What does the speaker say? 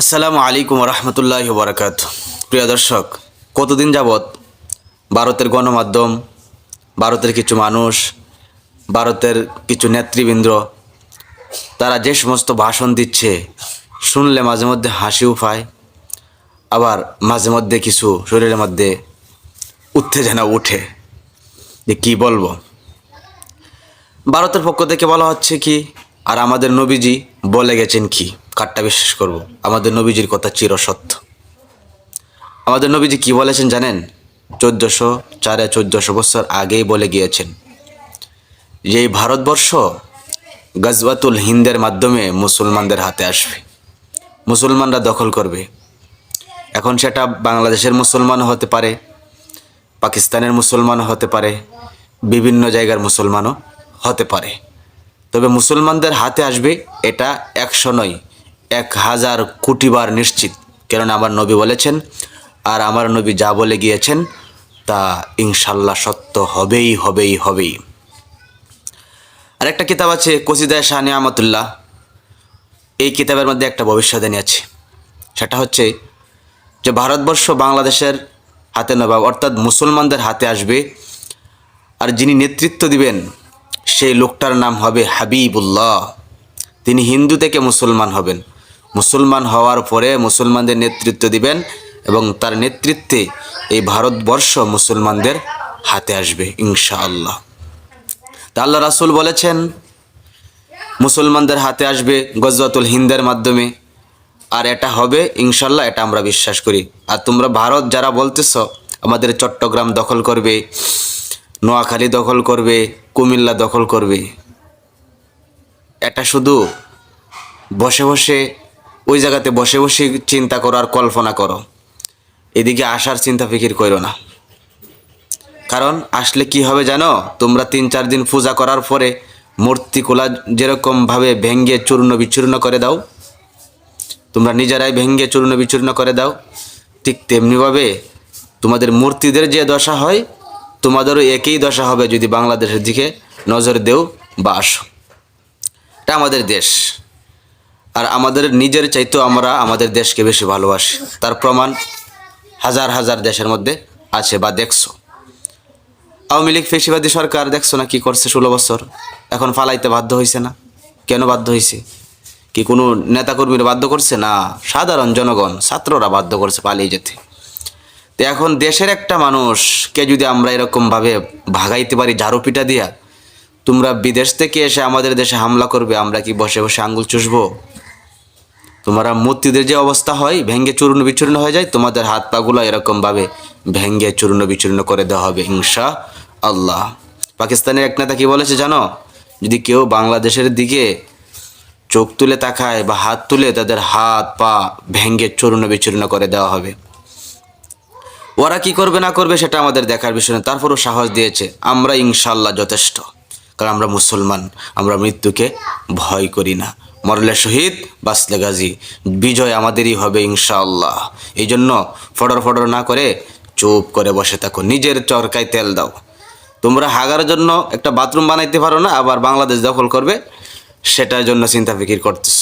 আসসালামু আলাইকুম রহমতুল্লাহ বরাকাত প্রিয় দর্শক, কতদিন যাবৎ ভারতের গণমাধ্যম, ভারতের কিছু মানুষ, ভারতের কিছু নেতৃবৃন্দ, তারা যে সমস্ত ভাষণ দিচ্ছে, শুনলে মাঝে মধ্যে হাসিও পায় আবার মাঝে মধ্যে কিছু শরীরের মধ্যে উত্তেজনা উঠে। যে কি বলব? ভারতের পক্ষ থেকে বলা হচ্ছে কি, আর আমাদের নবীজি বলে গেছেন কি? কারটা বিশ্বাস করব। আমাদের নবীজির কথা চিরসত্য। আমাদের নবীজি কি বলেছেন জানেন? চোদ্দোশো চারে চোদ্দোশো বছর আগেই বলে গিয়েছেন, যে এই ভারতবর্ষ গজবাতুল হিন্দের মাধ্যমে মুসলমানদের হাতে আসবে। মুসলমানরা দখল করবে। এখন সেটা বাংলাদেশের মুসলমানও হতে পারে, পাকিস্তানের মুসলমানও হতে পারে, বিভিন্ন জায়গার মুসলমানও হতে পারে। তবে মুসলমানদের হাতে আসবে এটা একশো নয় এক হাজার কোটিবার নিশ্চিত। কেননা আমার নবী বলেছেন, আর আমার নবী যা বলে গিয়েছেন, তা ইনশাল্লাহ সত্য হবেই হবেই হবেই। আরেকটা কিতাব আছে কসিদায় শাহ নিয়ামতুল্লাহ। এই কিতাবের মধ্যে একটা ভবিষ্যৎবাণী আছে। সেটা হচ্ছে যে ভারতবর্ষ বাংলাদেশের হাতে নবাব, অর্থাৎ মুসলমানদের হাতে আসবে, আর যিনি নেতৃত্ব দিবেন, সেই লোকটার নাম হবে হাবিবুল্লাহ। তিনি হিন্দু থেকে মুসলমান হবেন। মুসলমান হওয়ার পরে মুসলমানদের নেতৃত্ব দিবেন এবং তার নেতৃত্বে এই ভারতবর্ষ মুসলমানদের হাতে আসবে, ইনশাআল্লাহ। তা আল্লাহ রাসুল বলেছেন, মুসলমানদের হাতে আসবে গজওয়াতুল হিন্দের মাধ্যমে। আর এটা হবে ইনশাল্লাহ এটা আমরা বিশ্বাস করি। আর তোমরা ভারত যারা বলতেছ, আমাদের চট্টগ্রাম দখল করবে, নোয়াখালী দখল করবে, কুমিল্লা দখল করবে। এটা শুধু বসে বসে ওই জায়গাতে বসে বসে চিন্তা করো আর কল্পনা করো। এদিকে আসার চিন্তা ফিকির করো না। কারণ আসলে কি হবে জানো? তোমরা তিন চার দিন পূজা করার পরে মূর্তিগুলা যেরকমভাবে ভেঙ্গে চূর্ণ বিচূর্ণ করে দাও, তোমরা নিজেরাই ভেঙ্গে চূর্ণ বিচূর্ণ করে দাও, ঠিক তেমনিভাবে তোমাদের মূর্তিদের যে দশা হয়, তোমাদেরও একই দশা হবে যদি বাংলাদেশের দিকে নজর দেও বা আসো। এটা আমাদের দেশ। আর আমাদের নিজের চাইতেও আমরা আমাদের দেশকে বেশি ভালোবাসি। তার প্রমাণ হাজার হাজার দেশের মধ্যে আছে বা দেখছ। আওয়ামী লীগ ফেসিবাদী সরকার দেখছ না কি করছে ষোলো বছর? এখন ফালাইতে বাধ্য হয়েছে না? কেন বাধ্য হয়েছে কি কোনো নেতাকর্মীরা বাধ্য করছে না? সাধারণ জনগণ, ছাত্ররা বাধ্য করছে পালিয়ে যেতে। তো এখন দেশের একটা মানুষকে যদি আমরা এরকমভাবে ভাগাইতে পারি ঝাড়ু পিটা দিয়া, তোমরা বিদেশ থেকে এসে আমাদের দেশে হামলা করবে, আমরা কি বসে বসে আঙ্গুল চুষবো? তোমরা মূর্তিদের যে অবস্থা হয়, ভেঙ্গে চূর্ণ বিচূর্ণ হয়ে যায়, তোমাদের হাত পাগুলো এরকমভাবে ভেঙ্গে চূর্ণ বিচূর্ণ করে দেওয়া হবে, ইনশা আল্লাহ। পাকিস্তানের এক নেতা কি বলেছে জানো? যদি কেউ বাংলাদেশের দিকে চোখ তুলে তাকায় বা হাত তুলে, তাদের হাত পা ভেঙ্গে চূর্ণ বিচূর্ণ করে দেওয়া হবে। ওরা কি করবে না করবে সেটা আমাদের দেখার বিষয় না, তারপরও সাহস দিয়েছে। আমরা ইনশাল্লাহ যথেষ্ট। কারণ আমরা মুসলমান, আমরা মৃত্যুকে ভয় করি না। মরলে শহীদ বাসলে গাজী। বিজয় আমাদেরই হবে ইনশাআল্লাহ। এই জন্য ফডর ফডর না করে চুপ করে বসে থাকো। নিজের চরকায় তেল দাও। তোমরা হাগার জন্য একটা বাথরুম বানাইতে পারো না, আবার বাংলাদেশ দখল করবে, সেটার জন্য চিন্তা ফিকির করতেছো।